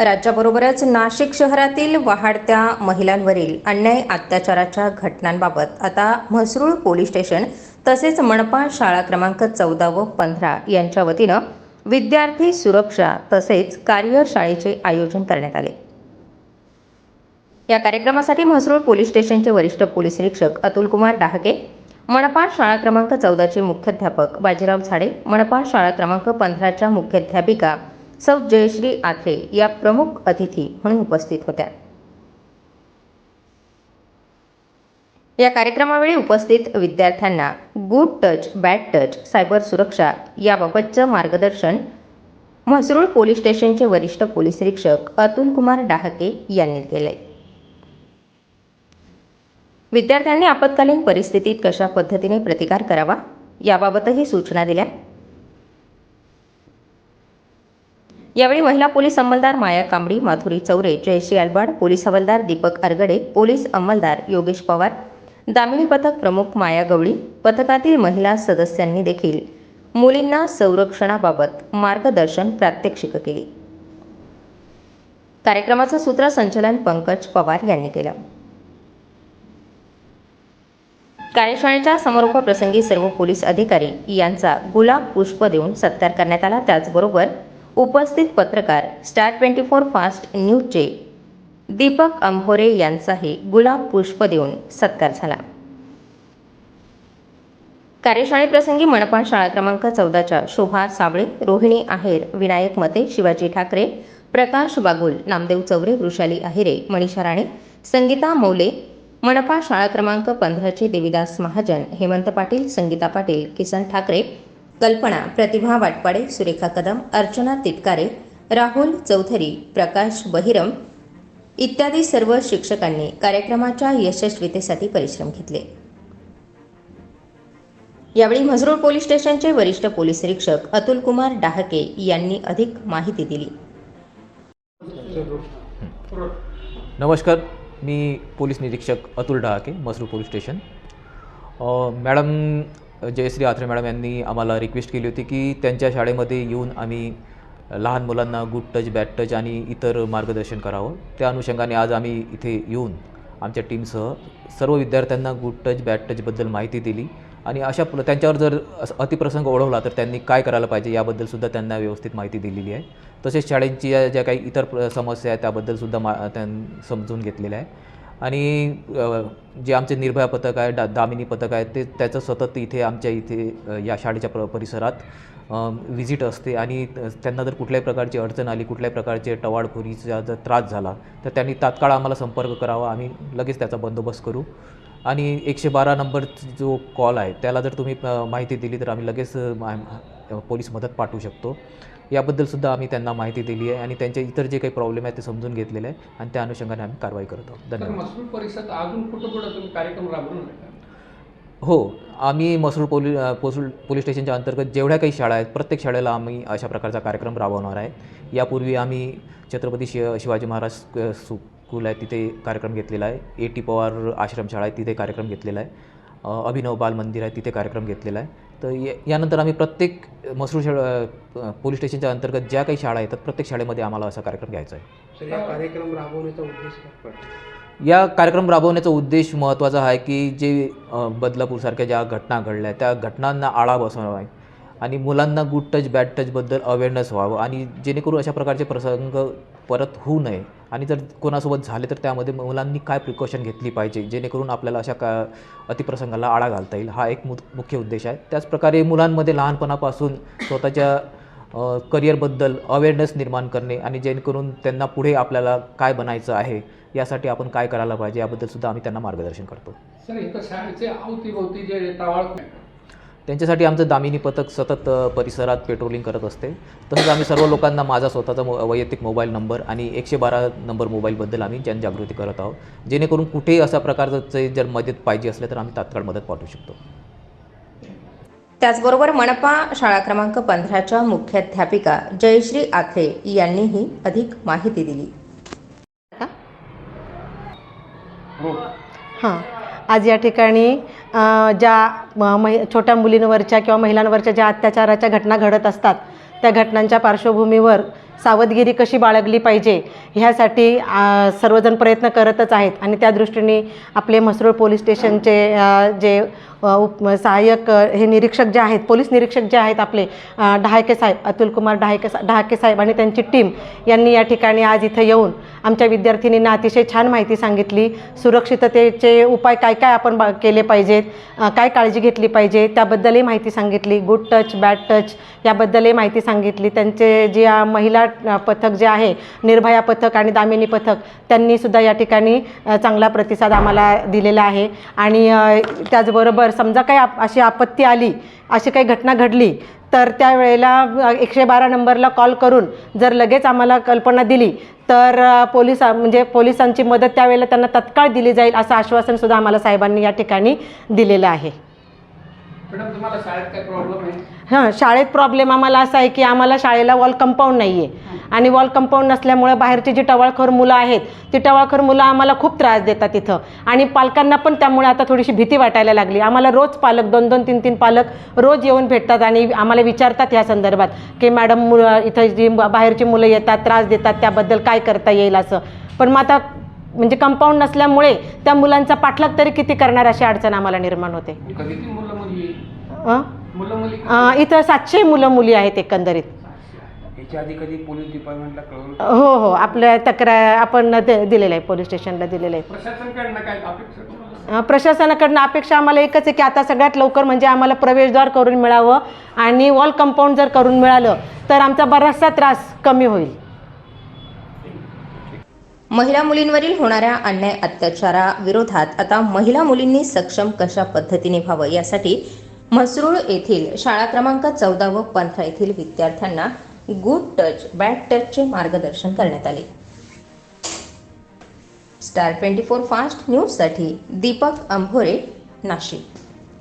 राज्याबरोबरच नाशिक शहरातील वाढत्या महिलांवरील अन्याय अत्याचाराच्या घटनांबाबत आता म्हसरूळ पोलीस स्टेशन तसेच मनपा शाळा क्रमांक चौदा व पंधरा यांच्या वतीनं विद्यार्थी सुरक्षा तसेच कार्यशाळेचे आयोजन करण्यात आले. या कार्यक्रमासाठी म्हसरूळ पोलीस स्टेशनचे वरिष्ठ पोलीस निरीक्षक अतुलकुमार डहाके मनपा शाळा क्रमांक चौदाचे मुख्याध्यापक बाजीराव झाडे मनपा शाळा क्रमांक पंधराच्या मुख्याध्यापिका सौ जयश्री आखरे या प्रमुख अतिथी म्हणून उपस्थित होत्या. या कार्यक्रमावेळी उपस्थित विद्यार्थ्यांना good touch bad touch cyber सुरक्षा याबाबतचं मार्गदर्शन म्हसरूळ पोलीस स्टेशनचे वरिष्ठ पोलीस निरीक्षक अतुलकुमार डहाके यांनी केले विद्यार्थ्यांनी आपत्कालीन परिस्थितीत कशा पद्धतीने प्रतिकार करावा याबाबतही सूचना दिल्या. यावेळी महिला पोलीस अंमलदार माया कांबडी माधुरी चौरे जयश्री अलबाड पोलीस हवालदार दीपक अरगडे पोलीस अंमलदार योगेश पवार दामिनी पथक प्रमुख माया गवळी पथकातील महिला सदस्यांनी देखील मुलींना संरक्षणाबाबत मार्गदर्शन प्रात्यक्षिक केली. कार्यक्रमाचं सूत्रसंचलन पंकज पवार यांनी केलं. कार्यशाळेच्या समारोपाप्रसंगी सर्व पोलीस अधिकारी यांचा गुलाब पुष्प देऊन सत्कार करण्यात आला. त्याचबरोबर उपस्थित पत्रकार स्टार ट्वेंटी फोर फास्ट न्यूजचे दीपक अंभोरे यांचाही गुलाब पुष्प देऊन सत्कार झाला. कार्यशाळेप्रसंगी मनपा शाळा क्रमांक चौदाच्या शोभा साबळे रोहिणी आहेर विनायक मते शिवाजी ठाकरे प्रकाश बागुल नामदेव चौरे वृषाली अहिरे मनीषा राणे संगीता मौले मनपा शाळा क्रमांक पंधराचे देविदास महाजन हेमंत पाटील संगीता पाटील किसन ठाकरे कल्पना प्रतिभा वाटपाडे सुरेखा कदम अर्चना तिटकारे राहुल चौधरी प्रकाश बहिरम इत्यादी सर्व शिक्षकांनी कार्यक्रमाच्या यशस्वीतेसाठी परिश्रम घेतले. यावेळी म्हसरूळ पोलीस स्टेशनचे वरिष्ठ पोलीस निरीक्षक अतुल कुमार डाहके यांनी अधिक माहिती दिली. नमस्कार मी पोलीस निरीक्षक Atul Dahake Masrul police station. Madam Jayashree Athare madam यांनी आम्हाला रिक्वेस्ट केली होती की त्यांच्या शाळेमध्ये येऊन आम्ही लहान मुलांना गुड टच बॅड टच आणि इतर मार्गदर्शन करावं. त्या अनुषंगाने आज आम्ही इथे येऊन आमच्या टीमसह सर्व विद्यार्थ्यांना गुड टच बॅड टचबद्दल माहिती दिली आणि अशा त्यांच्यावर जर अतिप्रसंग ओढवला तर त्यांनी काय करायला पाहिजे याबद्दलसुद्धा त्यांना व्यवस्थित माहिती दिलेली आहे. तसेच शाळेंची ज्या काही इतर प्र- समस्या आहेत त्याबद्दलसुद्धा मा त्यां समजून घेतलेल्या आहे. आणि जे आमचे निर्भया पथक आहे डा दामिनी पथक आहे ते त्याचं सतत इथे आमच्या इथे या शाळेच्या प्र परिसरात व्हिजिट असते. आणि त्यांना जर कुठल्याही प्रकारची अडचण आली कुठल्याही प्रकारचे टवाळखोरीचा जर त्रास झाला तर त्यांनी तात्काळ आम्हाला संपर्क करावा. आम्ही लगेच त्याचा बंदोबस्त करू. आणि एकशे बारा नंबर जो कॉल आहे त्याला जर तुम्ही माहिती दिली तर आम्ही लगेच पोलीस मदत पाठवू शकतो. याबद्दलसुद्धा आम्ही त्यांना माहिती दिली आहे आणि त्यांचे इतर जे काही प्रॉब्लेम आहेत ते समजून घेतलेले आहे आणि त्या अनुषंगाने आम्ही कारवाई करत. आहोत धन्यवाद मसूर परिसरात अजून कुठं कुठं तुम्ही कार्यक्रम राबवून आहे हो आम्ही मसूर पोली पोसूल पोलीस स्टेशनच्या अंतर्गत जेवढ्या काही शाळा आहेत प्रत्येक शाळेला आम्ही अशा प्रकारचा कार्यक्रम राबवणार आहे. यापूर्वी आम्ही छत्रपती शिव शिवाजी महाराज स्क- स्कूल आहे तिथे कार्यक्रम घेतलेला आहे. ए टी पवार आश्रमशाळा आहे तिथे कार्यक्रम घेतलेला आहे. अभिनव बाल मंदिर आहे तिथे कार्यक्रम घेतलेला आहे. तर यानंतर आम्ही प्रत्येक मसूर शाळा पोलीस स्टेशनच्या अंतर्गत ज्या काही शाळा येतात प्रत्येक शाळेमध्ये आम्हाला असा कार्यक्रम घ्यायचा आहे या कार्यक्रम राबवण्याचा उद्देश? या कार्यक्रम राबवण्याचा उद्देश महत्त्वाचा आहे की जे बदलापूरसारख्या ज्या घटना घडल्या त्या घटनांना आळा बसवणं आहे आणि मुलांना गुड टच बॅड टचबद्दल अवेअरनेस व्हावं आणि जेणेकरून अशा प्रकारचे प्रसंग परत होऊ नये आणि जर कोणासोबत झाले तर त्यामध्ये मुलांनी काय प्रिकॉशन घेतली पाहिजे? जेणेकरून आपल्याला अशा का अतिप्रसंगाला आळा घालता येईल? हा एक मु मुख्य उद्देश आहे. त्याचप्रकारे मुलांमध्ये लहानपणापासून स्वतःच्या करिअरबद्दल अवेअरनेस निर्माण करणे आणि जेणेकरून त्यांना पुढे आपल्याला काय बनायचं आहे यासाठी आपण काय करायला पाहिजे याबद्दल सुद्धा आम्ही त्यांना मार्गदर्शन करतो. सर इथं शाळेचे अवतीभोवती जे त्यांच्यासाठी आमचं दामिनी पथक सतत परिसरात पेट्रोलिंग करत असते. तसंच आम्ही सर्व लोकांना माझा स्वतःचा मो वैयक्तिक मोबाईल नंबर आणि एकशे बारा नंबर मोबाईलबद्दल आम्ही जनजागृती करत आहोत. जेणेकरून कुठेही अशा प्रकारचं जर मदत पाहिजे असले तर आम्ही तात्काळ मदत पाठवू शकतो. त्याचबरोबर मनपा शाळा क्रमांक पंधराच्या मुख्याध्यापिका जयश्री आथे यांनीही अधिक माहिती दिली. हां. आज या ठिकाणी ज्या म- मै छोट्या मुलींवरच्या किंवा महिलांवरच्या ज्या अत्याचाराच्या घटना घडत असतात त्या घटनांच्या पार्श्वभूमीवर सावधगिरी कशी बाळगली पाहिजे ह्यासाठी सर्वजण प्रयत्न करतच आहेत. आणि त्या दृष्टीने आपले म्हसरूळ पोलीस स्टेशनचे जे उप सहाय्यक हे निरीक्षक जे आहेत पोलीस निरीक्षक जे आहेत आपले अ, डहाके साहेब अतुल कुमार डहाके सा डहाके साहेब आणि त्यांची टीम यांनी या ठिकाणी आज इथं येऊन आमच्या विद्यार्थिनींना अतिशय छान माहिती सांगितली. सुरक्षिततेचे उपाय काय काय आपण बा केले पाहिजेत? काय काळजी घेतली पाहिजे? त्याबद्दलही माहिती सांगितली. गुड टच बॅड टच याबद्दलही माहिती सांगितली. त्यांचे जे महिला पथक जे आहे निर्भया पथक आणि दामिनी पथक त्यांनीसुद्धा या ठिकाणी चांगला प्रतिसाद आम्हाला दिलेला आहे. आणि त्याचबरोबर त्याचबरोबर समजा काही आप अशी आपत्ती आली अशी काही घटना घडली तर त्यावेळेला एकशे बारा नंबरला कॉल करून जर लगेच आम्हाला कल्पना दिली तर पोलीस म्हणजे पोलिसांची मदत त्यावेळेला त्यांना तत्काळ दिली जाईल असं आश्वासनसुद्धा आम्हाला साहेबांनी या ठिकाणी दिलेलं आहे. मॅडम तुम्हाला शाळेत काय प्रॉब्लेम आहे? हां शाळेत प्रॉब्लेम आम्हाला असा आहे की आम्हाला शाळेला वॉल कंपाऊंड नाही आहे आणि वॉल कंपाऊंड नसल्यामुळे बाहेरची जी टवाळखोर मुलं आहेत ती टवाळखोर मुलं आम्हाला खूप त्रास देतात इथं. आणि पालकांना पण त्यामुळे आता थोडीशी भीती वाटायला लागली. आम्हाला रोज पालक दोन दोन तीन तीन पालक रोज येऊन भेटतात आणि आम्हाला विचारतात या संदर्भात की मॅडम मुलं इथं जी बाहेरची मुलं येतात त्रास देतात त्याबद्दल काय करता येईल असं. पण मग आता म्हणजे कंपाऊंड नसल्यामुळे त्या मुलांचा पाठलाग तरी किती करणार अशी अडचण आम्हाला निर्माण होते. किती मुलं? अं, इथं सातशे मुलं मुली आहेत एकंदरीत. याच्या आधी कधी पोलीस डिपार्टमेंटला कळवलं? हो हो. आपल्या तक्रार आपण दे- दिलेलं आहे पोलीस स्टेशनला दिलेलं आहे. प्रशासनकडनं काय अपेक्षा तुम्हाला? अं, प्रशासनाकडनं अपेक्षा आम्हाला एकच आहे की आता सगळ्यात लवकर म्हणजे आम्हाला प्रवेशद्वार करून मिळावं आणि वॉल कंपाऊंड जर करून मिळालं तर आमचा बराचसा त्रास कमी होईल. महिला मुलींवरील होणाऱ्या अन्याय अत्याचाराविरोधात आता महिला मुलींनी सक्षम कशा पद्धतीने व्हावं यासाठी म्हसरूळ येथील शाळा क्रमांक चौदा व पंधरा येथील विद्यार्थ्यांना गुड टच बॅड टचचे मार्गदर्शन करण्यात आले. स्टार ट्वेंटी फोर फास्ट न्यूजसाठी दीपक अंभोरे नाशिक.